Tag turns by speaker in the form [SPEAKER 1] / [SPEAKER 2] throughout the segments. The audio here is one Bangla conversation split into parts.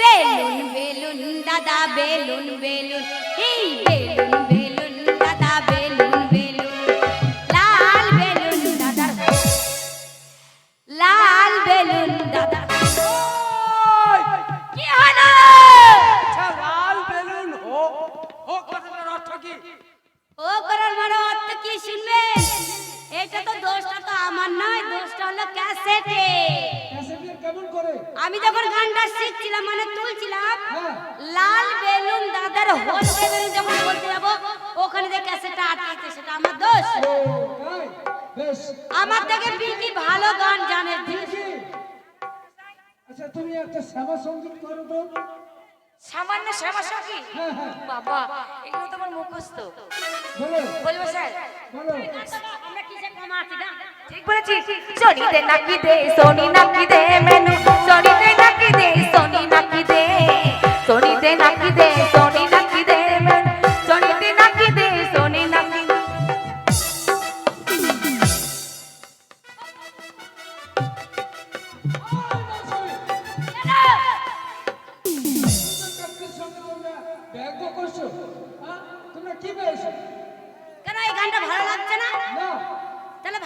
[SPEAKER 1] বেলুন বেলুন দাদা বেলুন বেলুন। এই বেলুন বেলুন দাদা বেলুন বেলুন। লাল বেলুন দাদা। লাল বেলুন দাদা। কি হলো?
[SPEAKER 2] আচ্ছা লাল বেলুন কথাটার অর্থ কি?
[SPEAKER 1] ও করার মানে অর্থ কি শুনবেন? এটা তো দোষটা তো আমার নয় দোষটা হলো ক্যাসেটে।
[SPEAKER 2] ক্যাসেটের কেমন করে?
[SPEAKER 1] আমি যখন গানটা শিখছিলাম মানে তুলছিলাম
[SPEAKER 2] হ্যাঁ।
[SPEAKER 1] লাল বেলুন দাদার হোল বেলুন যখন বলতে যাব ওখানে যে ক্যাসেটটা আটকেছে সেটা আমার দোষ।
[SPEAKER 2] ও তাই? বেশ।
[SPEAKER 1] আমার থেকে বিকি ভালো গান জানে।
[SPEAKER 2] আচ্ছা তুমি একটা শ্যামা সংগীত করো তো।
[SPEAKER 3] সামান্য শ্যামা সঙ্গী
[SPEAKER 2] হ্যাঁ হ্যাঁ।
[SPEAKER 3] বাবা এগুলো তোমার মুখস্থ।
[SPEAKER 2] বলো।
[SPEAKER 3] বলব স্যার?
[SPEAKER 2] বলো।
[SPEAKER 3] ঠিক বলেছি সোনিতে নাকি দে সোনি নাকি দে মেনু। নাকি দে সোনি নাকি দে সোনিতে নাকি দে সোনি নাকি দে মেনু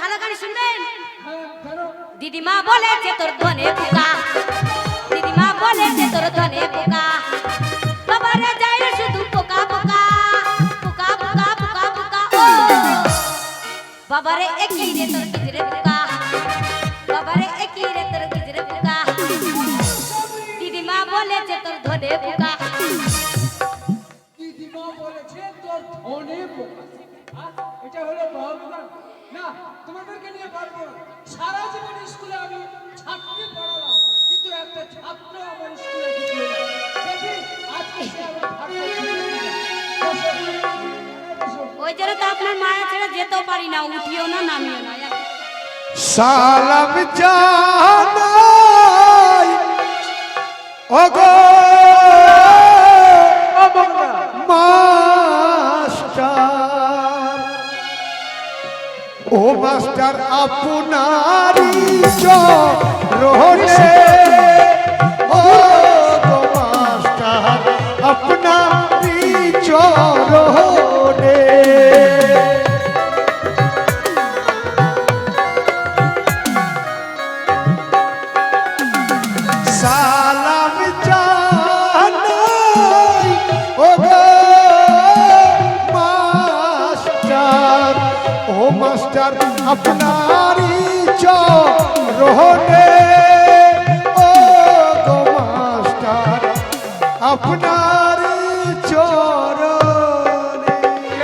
[SPEAKER 1] ভালো গান শুনবেন? দিদিমা বলেছে তোর ধনে পোকা। দিদিমা বলেছে তোর ধনে পোকা। বাবারে যায় শুধু পোকা পোকা। পোকা পোকা বাবারে একই রে তোর গিজরে পোকা। বাবারে একই রে তোর গিজরে পোকা। দিদিমা বলেছে তোর ধনে পোকা।
[SPEAKER 2] দিদিমা বলেছে তোর ধনে পোকা? এটা হলো ভগবান না তোমাদেরকে নিয়ে পারব সারা জীবন স্কুলে আমি ছাত্রী পড়ালাম কিন্তু একটা ছাত্র আমার স্কুলে ঢুকলো দেখি আজকে সে।
[SPEAKER 1] ওই জন্য তো আপনার মায়ের ছেড়ে যেতেও পারি না উঠিও না নামিও না
[SPEAKER 4] সালাম জানাই। ওগো মাস্টার মাস্টার আপনারি রোহনে। ও গো মাস্টার আপনারি চরণে সালাম জানাই, ও গো মাস্টার, ও মাস্টার আপনারি চরণে। ও গো মাস্টার আপনারি চরণে।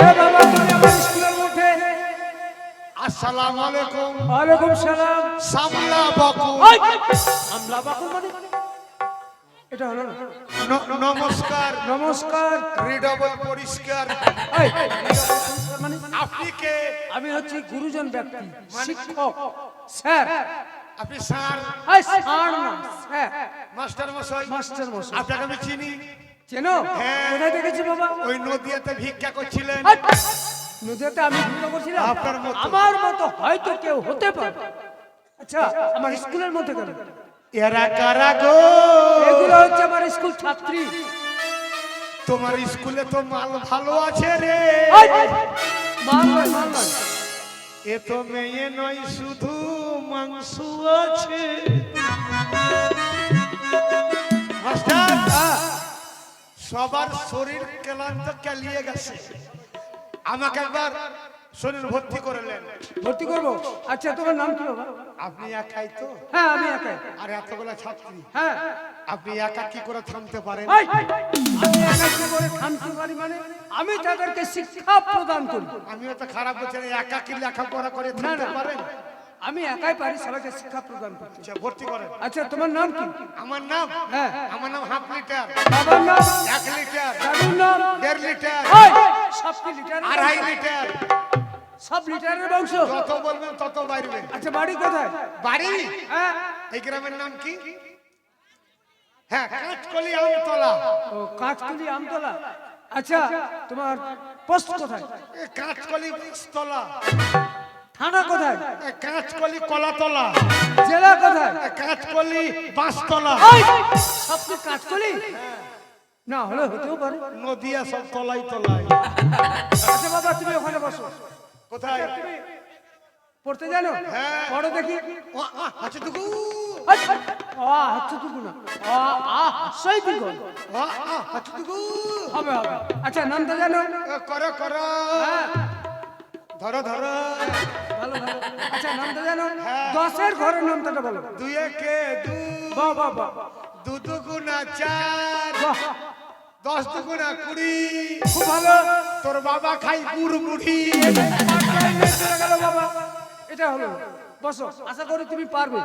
[SPEAKER 2] এ বাবা তুমি আমার স্কুলের মধ্যে।
[SPEAKER 4] আসসালামু আলাইকুম।
[SPEAKER 2] ওয়ালাইকুম সালাম।
[SPEAKER 4] সামলা বাকু
[SPEAKER 2] মানে? এটা হলো ন-
[SPEAKER 4] নমস্কার।
[SPEAKER 2] নমস্কার।
[SPEAKER 4] রিডবল পরিষ্কার।
[SPEAKER 2] মানে
[SPEAKER 4] আপনি কে?
[SPEAKER 2] আমি হচ্ছি গুরুজন ব্যক্তি শিক্ষক স্যার।
[SPEAKER 4] আপনি স্যার?
[SPEAKER 2] স্যার না স্যার।
[SPEAKER 4] মাস্টার মশাই?
[SPEAKER 2] মাস্টার মশাই।
[SPEAKER 4] আপনাকে আমি চিনি।
[SPEAKER 2] চেনো?
[SPEAKER 4] হ্যাঁ।
[SPEAKER 2] কোথায় দেখেছি বাবা?
[SPEAKER 4] ওই নদিয়াতে ভিক্ষা করছিলেন।
[SPEAKER 2] নদীতে আমি ভিডিও করছিলাম?
[SPEAKER 4] আপনার মতো।
[SPEAKER 2] আমার মতো হয়তো কেউ হতে পারে। আচ্ছা আমার স্কুলের মধ্যে কেন?
[SPEAKER 4] এরা কারা গো?
[SPEAKER 2] এগুলো হচ্ছে আমার স্কুল ছাত্রী।
[SPEAKER 4] তোমার স্কুলে তো মাল ভালো আছে রে।
[SPEAKER 2] মাল মাল
[SPEAKER 4] এ তো মেয়ে নয় শুধু মাংস আছে। মাস্টার সবার শরীর ক্লান্ত কেলিয়ে গেছে। আমাকে একবার শরীর ভর্তি করলেন
[SPEAKER 2] ভর্তি করব? আচ্ছা তোমার নাম কি বাবা?
[SPEAKER 4] আপনি একাই তো?
[SPEAKER 2] হ্যাঁ আমি একাই।
[SPEAKER 4] আর এতগুলা ছাত্রী।
[SPEAKER 2] হ্যাঁ।
[SPEAKER 4] আপনি একা কি করে থামতে পারেন?
[SPEAKER 2] আমি একা কি করে থামতে পারি মানে? আমি তাদেরকে শিক্ষা প্রদান করি।
[SPEAKER 4] আমিও তো খারাপ বলছি একা কি লেখাপড়া করে থামতে পারেন?
[SPEAKER 2] আমি একাই পারি সবাইকে শিক্ষা প্রদান করতে।
[SPEAKER 4] আচ্ছা ভর্তি করেন।
[SPEAKER 2] আচ্ছা তোমার নাম কি?
[SPEAKER 4] আমার নাম?
[SPEAKER 2] হ্যাঁ।
[SPEAKER 4] আমার নাম হাফ লিটার।
[SPEAKER 2] বাবার নাম?
[SPEAKER 4] এক লিটার।
[SPEAKER 2] দাদুর নাম?
[SPEAKER 4] দেড় লিটার।
[SPEAKER 2] সব কি লিটারের
[SPEAKER 4] আড়াই লিটার।
[SPEAKER 2] সব লিটারের বংশ।
[SPEAKER 4] যত বলবেন তত বাড়বে।
[SPEAKER 2] আচ্ছা বাড়ি কোথায়?
[SPEAKER 4] বাড়ি?
[SPEAKER 2] হ্যাঁ।
[SPEAKER 4] এই গ্রামের নাম কি? হ্যাঁ কাঁচকলি আমতলা।
[SPEAKER 2] ও কাঁচকুলি আমতলা। আচ্ছা তোমার পোস্ট কোথায়?
[SPEAKER 4] এ কাঁচকলি তলা
[SPEAKER 2] থানা কোথায়?
[SPEAKER 4] কাঁচকলি কলাতলা।
[SPEAKER 2] জেলা কোথায়?
[SPEAKER 4] কাঁচকলি বাঁশতলা।
[SPEAKER 2] ওই, সব তো কাজ করি না হলে হতেও পারে।
[SPEAKER 4] নদিয়া সব তলাই তলায়
[SPEAKER 2] আচ্ছা বাবা তুমি ওখানে বসো।
[SPEAKER 4] কোথায়?
[SPEAKER 2] তুমি পড়তে জানো?
[SPEAKER 4] হ্যাঁ।
[SPEAKER 2] পড়ো দেখি।
[SPEAKER 4] ও, আ, আছে তো গো।
[SPEAKER 2] আ, আ, হচ্ছে টুকু না। হবে হবে। আচ্ছা নামটা জানো?
[SPEAKER 4] করো করো।
[SPEAKER 2] হ্যাঁ।
[SPEAKER 4] ধরো ধরো।
[SPEAKER 2] ভালো ভালো। আচ্ছা নামটা জানো?
[SPEAKER 4] হ্যাঁ।
[SPEAKER 2] দশের ঘরের নামটা বলো।
[SPEAKER 4] দুয়ে একে দু।
[SPEAKER 2] বাহ বাহ বাহ।
[SPEAKER 4] দু দুগুণা চার দশ দুগুণা কুড়ি।
[SPEAKER 2] খুব ভালো।
[SPEAKER 4] তোর বাবা খাই গুড়
[SPEAKER 2] গেল বাবা এটা হলো। বসো আশা করি তুমি পারবে।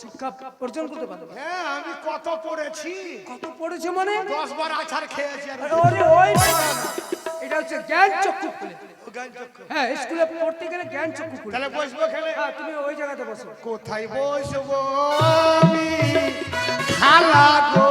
[SPEAKER 2] শিক্ষা অর্জন করতে পারবে।
[SPEAKER 4] হ্যাঁ আমি কত পড়েছি।
[SPEAKER 2] কত পড়েছে মানে?
[SPEAKER 4] দশ বার খেয়েছি
[SPEAKER 2] ওরে ওই এটা হচ্ছে জ্ঞান চক্ষু খুলে। হ্যাঁ স্কুলে পড়তে গেলে জ্ঞান চক্ষু খুলে।
[SPEAKER 4] তাহলে বসবো খেলে?
[SPEAKER 2] হ্যাঁ তুমি ওই জায়গাতে বসো।
[SPEAKER 4] কোথায় বসবো আমি? খালা গো।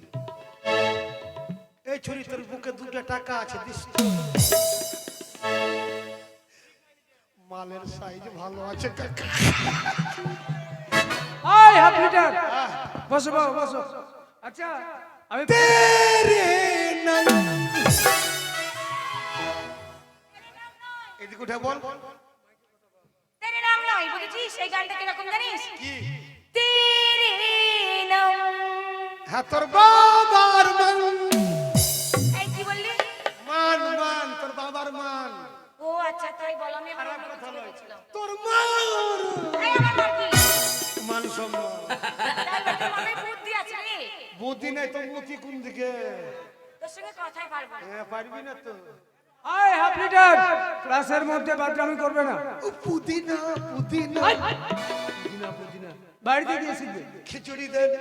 [SPEAKER 4] ছুরি তোর বুকে দুটো টাকা আছে দিস মালের সাইজ ভালো আছে কাকা।
[SPEAKER 2] ওই হাফ লিটার বসো বাবা বসো। আচ্ছা আমি
[SPEAKER 4] তেরে নাই। এদিকে উঠে বল।
[SPEAKER 3] তেরে নাম নয় বুঝেছিস? এই গানটা কীরকম জানিস?
[SPEAKER 4] কি?
[SPEAKER 3] তেরে নাম।
[SPEAKER 4] হ্যাঁ তোর বাবার মান বাবার মান
[SPEAKER 3] ও আচ্ছা তাই বল আমি অন্য
[SPEAKER 4] কথা
[SPEAKER 3] কিছু
[SPEAKER 4] তোর মান
[SPEAKER 3] আমার কি?
[SPEAKER 4] মান সম্মান।
[SPEAKER 3] বুদ্ধি আছে রে।
[SPEAKER 4] বুদ্ধি নাই তো মুতি কোন দিকে?
[SPEAKER 3] তোর সঙ্গে কথাই পারব না।
[SPEAKER 4] হ্যাঁ পারবি না তো।
[SPEAKER 2] ওই হাফ লিটার। ক্লাসের মধ্যে বাদরামি করবে না।
[SPEAKER 4] পুদিনা পুদিনা।
[SPEAKER 2] বাড়িতে গিয়ে শিখবে।
[SPEAKER 4] খিচুড়ি দেন।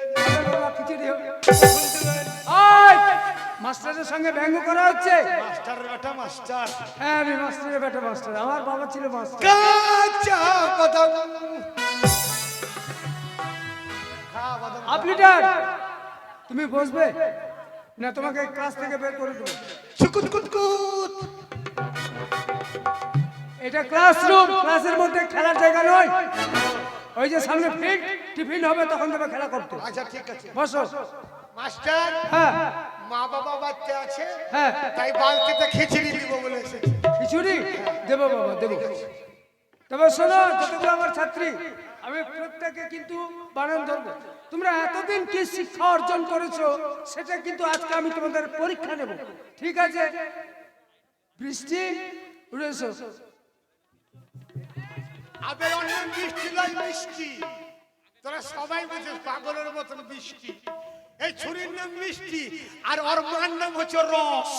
[SPEAKER 2] খিচুড়ি।
[SPEAKER 4] ফুল
[SPEAKER 2] মাস্টারের সঙ্গে ব্যঙ্গ করা হচ্ছে।
[SPEAKER 4] মাস্টার বেটা মাস্টার।
[SPEAKER 2] হ্যাঁ আমি মাস্টারের বেটা মাস্টার। আমার বাবা ছিল মাস্টার।
[SPEAKER 4] কাঁচা বাদাম। খা বাদাম।
[SPEAKER 2] হাফ লিটার তুমি বসবে। না তোমাকে ক্লাস থেকে বের করে দেবো।
[SPEAKER 4] চুকুত কুতকুত
[SPEAKER 2] এটা ক্লাসরুম ক্লাসের মধ্যে খেলার জায়গা নয়। ওই যে সামনে ফিল্ড টিফিন হবে তখন দেবে খেলা করতে।
[SPEAKER 4] আচ্ছা ঠিক আছে।
[SPEAKER 2] বসো।
[SPEAKER 4] মাস্টার
[SPEAKER 2] হ্যাঁ।
[SPEAKER 4] মা বাবা বাচ্চা আছে?
[SPEAKER 2] হ্যাঁ।
[SPEAKER 4] তাই বালতিতে খিচুড়ি দিব বলে এসেছি।
[SPEAKER 2] খিচুড়ি? দেবো বাবা দেবো। তবে শোনো যতগুলো আমার ছাত্রী আমি প্রত্যেকে কিন্তু বানান ধরবো। তোমরা এতদিন কি শিক্ষা অর্জন করেছ সেটা কিন্তু আজকে আমি তোমাদের পরীক্ষা নেব। ঠিক আছে? বৃষ্টি উড়ে এসো
[SPEAKER 4] আবে অন্য মিষ্টি নয় মিষ্টি। তোরা সবাই বুঝিস পাগলের মতন মিষ্টি। এই ছুরির নাম মিষ্টি আর ওর মার নাম হচ্ছে রস।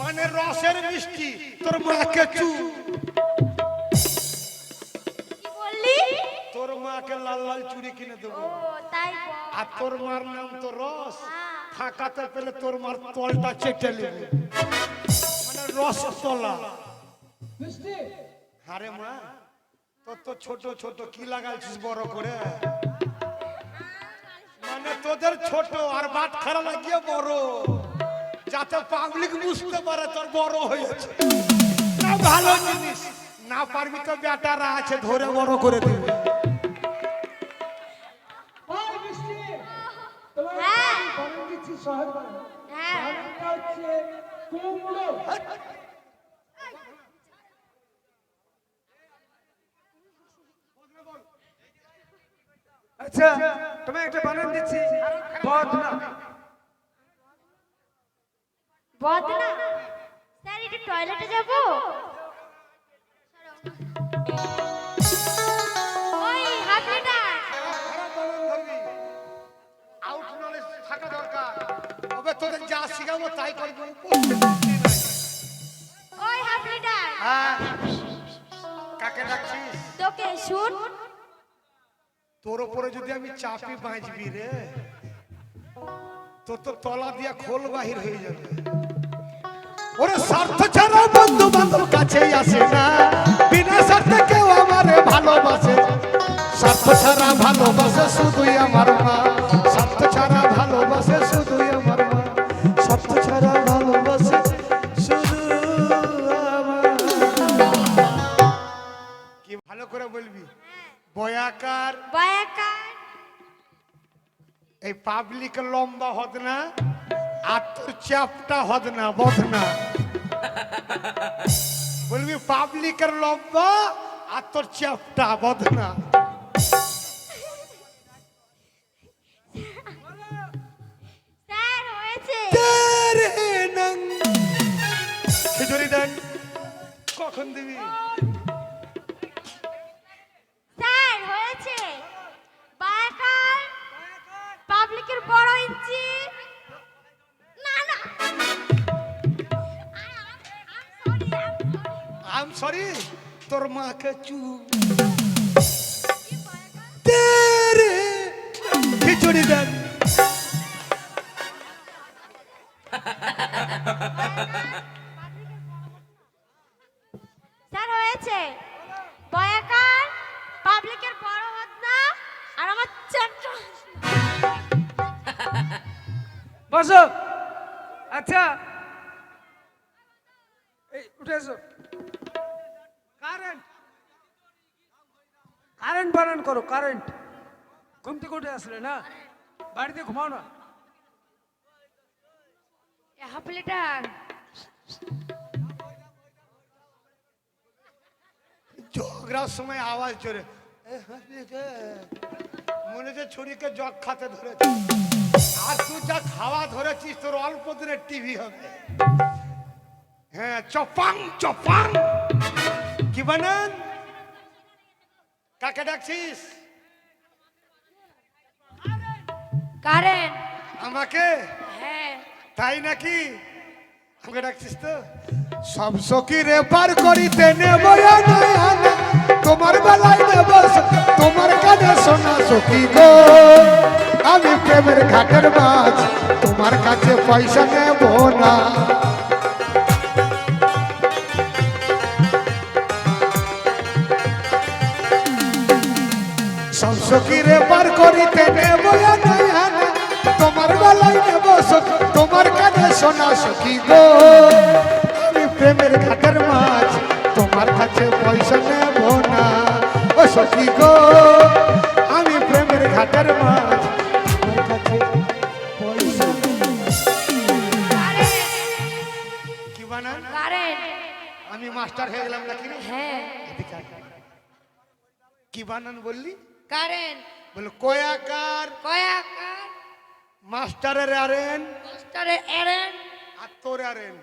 [SPEAKER 4] মানে রসের মিষ্টি তোর মাকে চু তোর মাকে লাল লাল চুড়ি কিনে দেবো।
[SPEAKER 1] ও তাই বল।
[SPEAKER 4] আর তোর মার নাম তো রস। ফাঁকাতে পেলে তোর মার তলটা চেটে নেবে। মানে রস তলা।
[SPEAKER 2] বৃষ্টি
[SPEAKER 4] আরে মা তোর তো ছোট ছোট কি লাগাইছিস বড় করে? মানে তোদের ছোট আর বাট খারা লাগিয়ে বড়। যাতে পাবলিক বুঝতে পারে তোর বড় হয়েছে। না ভালো জিনিস। না পারবি তো বেটারা আছে ধরে বড় করে দেবে।
[SPEAKER 2] ওই বৃষ্টি তোমার
[SPEAKER 1] হ্যাঁ
[SPEAKER 2] বানান দিচ্ছি সহজ বানান
[SPEAKER 1] হ্যাঁ
[SPEAKER 2] বানানটা হচ্ছে কুমড়ো আচ্ছা তোমায় একটা বানান দিচ্ছি। বদনা
[SPEAKER 1] বদনা স্যার একটু টয়লেটে যাব? ওই হাফ লিটার
[SPEAKER 4] খারাপ বানান ধরবি আউট নলেজ থাকা দরকার। তবে তোদের যা শিখ শিখাবো তাই করব।
[SPEAKER 1] ওই হাফ লিটার
[SPEAKER 4] হ্যাঁ। কাকে ডাকছিস?
[SPEAKER 1] তোকে শুন
[SPEAKER 4] তোর উপরে যদি আমি চাপি বাঁচবি রে, তোর তো তলা দিয়া খোল বাহির হয়ে যাবে। ওরে স্বার্থ ছাড়া বন্ধু বান্ধব কাছে আসে না। বিনা স্বার্থে কেউ আর তোর চাপটা হদ না বদ না। বলবি পাবলিকের লম্বা আর তোর চাপটা বদ না।
[SPEAKER 1] স্যার হয়েছে।
[SPEAKER 4] তেরে নং। খিচুড়ি দেন। কখন দিবি?
[SPEAKER 1] স্যার হয়েছে। পাবলিকের বড় ইঞ্চি।
[SPEAKER 4] আম সরি তোর মাকে চু খিচুড়ি দেন।
[SPEAKER 1] স্যার হয়েছে। বয়াকার পাবলিকের বড় হদনা আর আমার ছোট্ট
[SPEAKER 2] বসো। আচ্ছা। এই উঠে এসো। কারেন্ট। কারেন্ট বানান করো কারেন্ট। ঘুম থেকে উঠে আসলে না? বাড়িতে ঘুমাও না।
[SPEAKER 1] Half litre.
[SPEAKER 4] ঝগড়ার সময় আওয়াজ চলে। মনে হচ্ছে ছুরিকে জগ খাতে ধরেছে। আর তুই যা খাওয়া ধরেছিস তোর অল্প দিনের টিভি হবে। হ্যাঁ চপাং চপাং। কি বানান কাকে ডাকছিস?
[SPEAKER 1] কারেন্ট
[SPEAKER 4] আমাকে?
[SPEAKER 1] হ্যাঁ।
[SPEAKER 4] তাই নাকি? আমাকে ডাকছিস তো? সব সখী রে পার করিতে নেব তোমার বেলায় নেব তোমার কানে শোনা সখী গো। আমি প্রেমের ঘাটের মাছ তোমার কাছে পয়সা নেব না। সব সখী রে পার করিতে নেব তোমার বেলায় নেব তোমার কানে শোনা সখী গো। আমি প্রেমের ঘাটের মাছ তোমার কাছে পয়সা নেব না। ও সখী গো আমি প্রেমের ঘাটের মাছ তোমার কাছে পয়সা কি বানান? আমি মাস্টার হয়ে গেলাম নাকি
[SPEAKER 1] হ্যাঁ।
[SPEAKER 4] কি বানান বললি?
[SPEAKER 1] কারেন্ট
[SPEAKER 4] বলে কয়াকার
[SPEAKER 1] কয়াকার।
[SPEAKER 4] মাস্টারের আরেন
[SPEAKER 1] মাস্টারের এরেন
[SPEAKER 4] আর তোর আরেন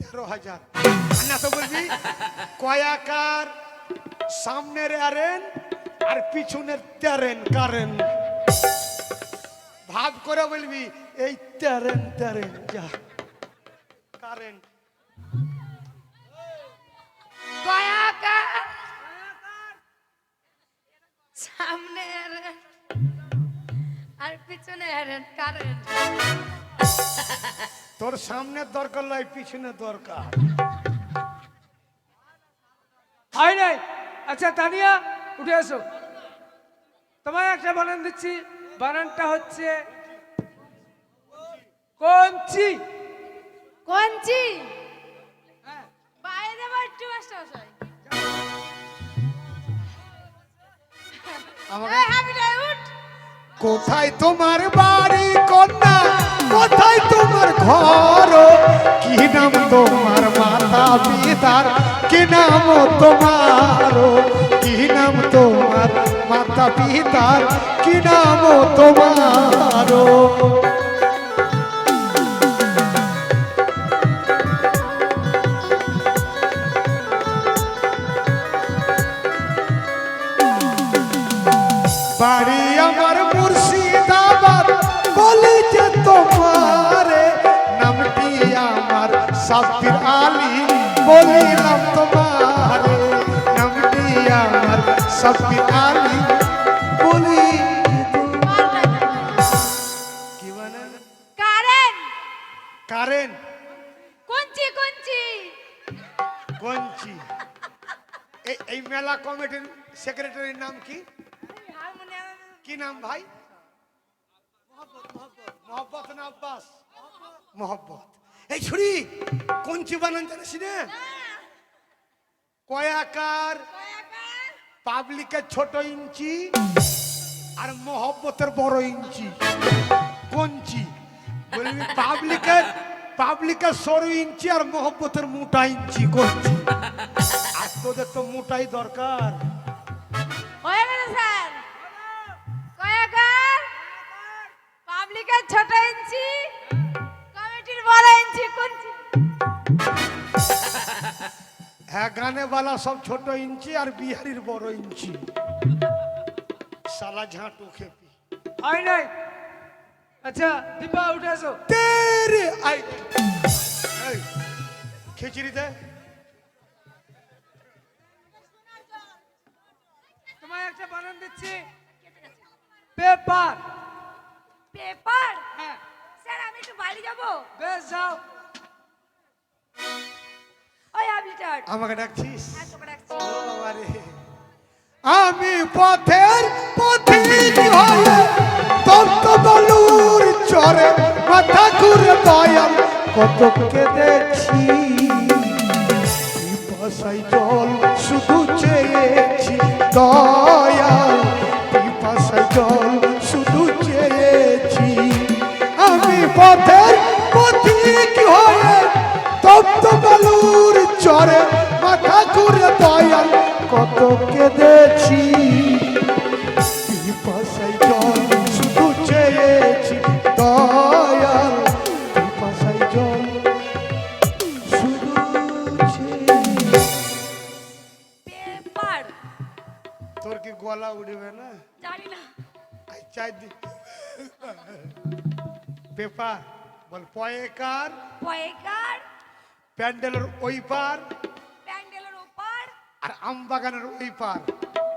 [SPEAKER 4] তেরো হাজার। না তো বলবি কয়াকার সামনের আরেন আর পিছনের তেরেন কারেন। ভাব করে বলবি এই তেরেন তেরেন যা কারেন্ট তোর সামনের দরকার নয় পিছনের দরকার।
[SPEAKER 2] হয় নাই। আচ্ছা তানিয়া উঠে এসো। তোমায় একটা বানান দিচ্ছি বানানটা হচ্ছে কঞ্চি।
[SPEAKER 1] কঞ্চি? বাইরে দেবো একটু মাস্টার
[SPEAKER 4] আমাকে কোথায় তোমার বাড়ি কন্যা? কোথায় তোমার ঘর? কি নাম তোমার মাতা পিতার? কি নাম তোমার? কি নাম তোমার মাতা পিতার? কি নাম তোমার? সবকে আমি বলি কি বানান
[SPEAKER 1] কারেন।
[SPEAKER 4] কারেন।
[SPEAKER 1] কোনচি কোনচি
[SPEAKER 4] কোনচি এই এই মেলা কমিটির সেক্রেটারির নাম কি? কি নাম ভাই? মোহব্বত না আব্বাস মোহব্বত। এই ছুরি কোনচি বানান জানিস না। কয়াকার পাবলিকের ছোট ইঞ্চি আর মোহব্বতের বড় ইঞ্চি। কঞ্চি বলবি পাবলিকের পাবলিকের সরু ইঞ্চি আর মোহব্বতের মোটা ইঞ্চি কঞ্চি আর তোদের তো মোটাই দরকার।
[SPEAKER 1] পাবলিকের ছোট ইঞ্চি
[SPEAKER 4] হ্যাঁ গানেওয়ালা সব ছোট ইঞ্চি আর বিহারির বড় ইঞ্চি। সালা ঝাঁটু খেপি।
[SPEAKER 2] হয় নাই আচ্ছা দীপা উঠে আসো
[SPEAKER 4] তেরে আই খিচড়ি দে
[SPEAKER 2] তোমায় একটা বানান দিচ্ছি। পেপার।
[SPEAKER 1] পেপার?
[SPEAKER 2] হ্যাঁ।
[SPEAKER 1] স্যার আমি একটু বাড়ি যাব।
[SPEAKER 2] বেশ যাও।
[SPEAKER 4] আমাকে ডাকছিস?
[SPEAKER 1] হ্যাঁ।
[SPEAKER 4] আমি পথের পথিক হয়ে বলুর চরে মাথা ঘুরে দয়াল কত কেঁদেছি। পিপাসাই জল শুধু চেয়েছি দয়াল পিপাসাই জল শুধু চেয়েছি। আমি পথের পথিক হয়ে তপ্ত বলুর চরে মাথা ঘুরে দয়াল কত কেঁদেছি। পিপাসাই জল শুধু চেয়েছি দয়াল পিপাসাই জল শুধু চেয়েছি।
[SPEAKER 1] পেপার।
[SPEAKER 4] তোর কি গলা উঠবে না?
[SPEAKER 1] জানি না।
[SPEAKER 4] আই চাই দি। পেপার বল পয়েকার?
[SPEAKER 1] পয়কার?
[SPEAKER 4] প্যান্ডেলের ওই পার।
[SPEAKER 1] প্যান্ডেলের ওপার।
[SPEAKER 4] আর আম বাগানের ওই পার।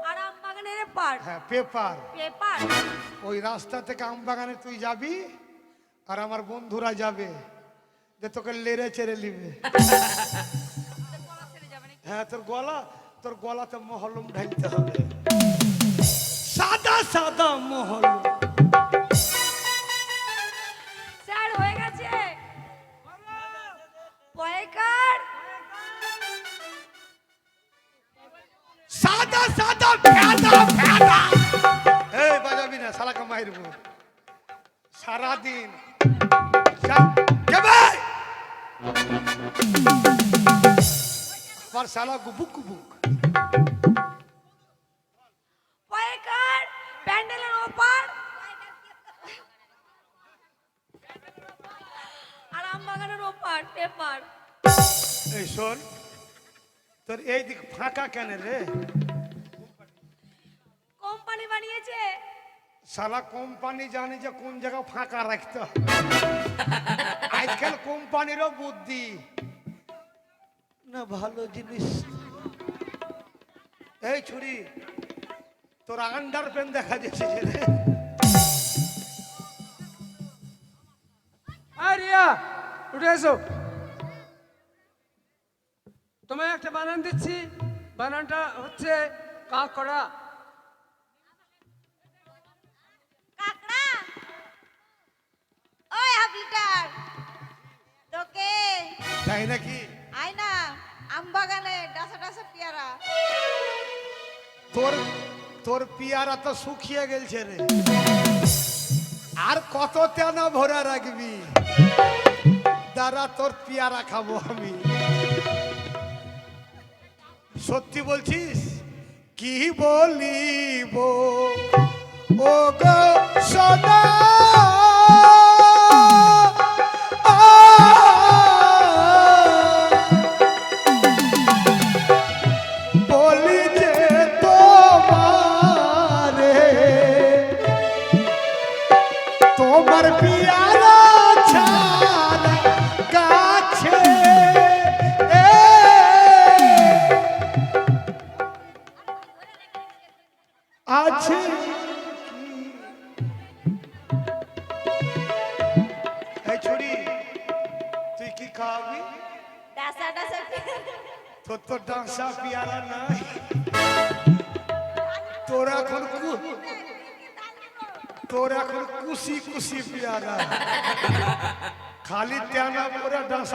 [SPEAKER 1] আর আম বাগানের পার
[SPEAKER 4] হ্যাঁ পেপার।
[SPEAKER 1] পেপার।
[SPEAKER 4] ওই রাস্তা থেকে আম বাগানে তুই যাবি আর আমার বন্ধুরা যাবে যে তোকে লেড়ে চেড়ে নিবে। হ্যাঁ তোর গলা তোর গলাতে মহলম ঢালতে হবে। সাদা সাদা মহলম। শালা গুবুক গুবুক
[SPEAKER 1] পয়কার প্যান্ডেলের ওপার। আর আম বাগানের ওপার পেপার।
[SPEAKER 4] এই শোন তোর এই দিক ফাঁকা কেন রে?
[SPEAKER 1] কোম্পানি বানিয়েছে।
[SPEAKER 4] শালা কোম্পানি জানে যে কোন জায়গা ফাঁকা রাখতে আজকাল কোম্পানিরও বুদ্ধি। না ভালো জিনিস। এই ছুরি তোর আন্ডার পেন দেখা যাচ্ছে রে।
[SPEAKER 2] আর উঠে এসো। তোমায় একটা বানান দিচ্ছি। বানানটা হচ্ছে কাকড়া।
[SPEAKER 4] তাই নাকি? তোর পিয়ারা তো শুকিয়ে আর কত তেনা ভরা রাখবি? দাঁড়া, তোর পিয়ারা খাব আমি। সত্যি বলছিস? কি বলিব? ও গো সদা তোমার পিয়ারা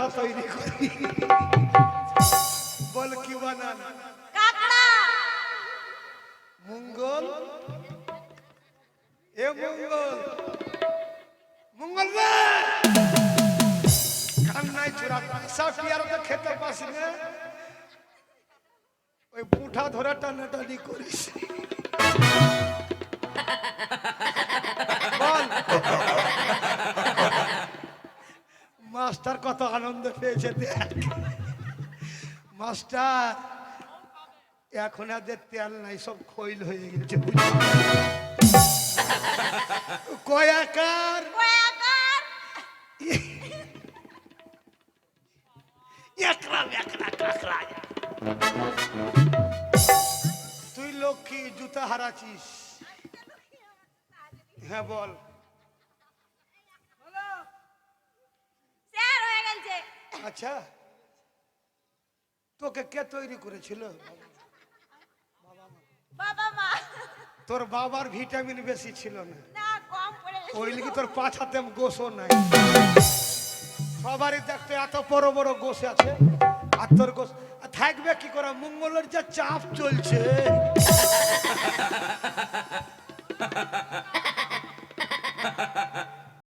[SPEAKER 4] পরে ডাঁসা তৈরি করি বল কি বানান
[SPEAKER 1] কাকড়া
[SPEAKER 4] মঙ্গল এ মঙ্গল মঙ্গল রে কান্নাই চূড়া ডাঁসা পিয়ারা তো খেতে পাস না ওই পুঁঠা ধরে টানাটানি করিস বল মাস্টার কত আনন্দ পেয়েছে মাস্টার এখন আদের তেল নাই সব খৈল হয়ে গেছে। কয়াকার। তুই লক্ষ্মী জুতা হারাছিস হ্যাঁ বল
[SPEAKER 1] স্যার হয়ে গেছে
[SPEAKER 4] আচ্ছা তোকে কে তৈরি করেছিল? তোর বাবার ভিটামিন বেশি ছিল না। ওই লিগে তোর পাঁচ হাতে গোসও নাই? সবারই দেখতে এত বড় বড় গোস আছে আর তোর গোস আর থাকবে কি করে? মঙ্গলের যে চাপ চলছে।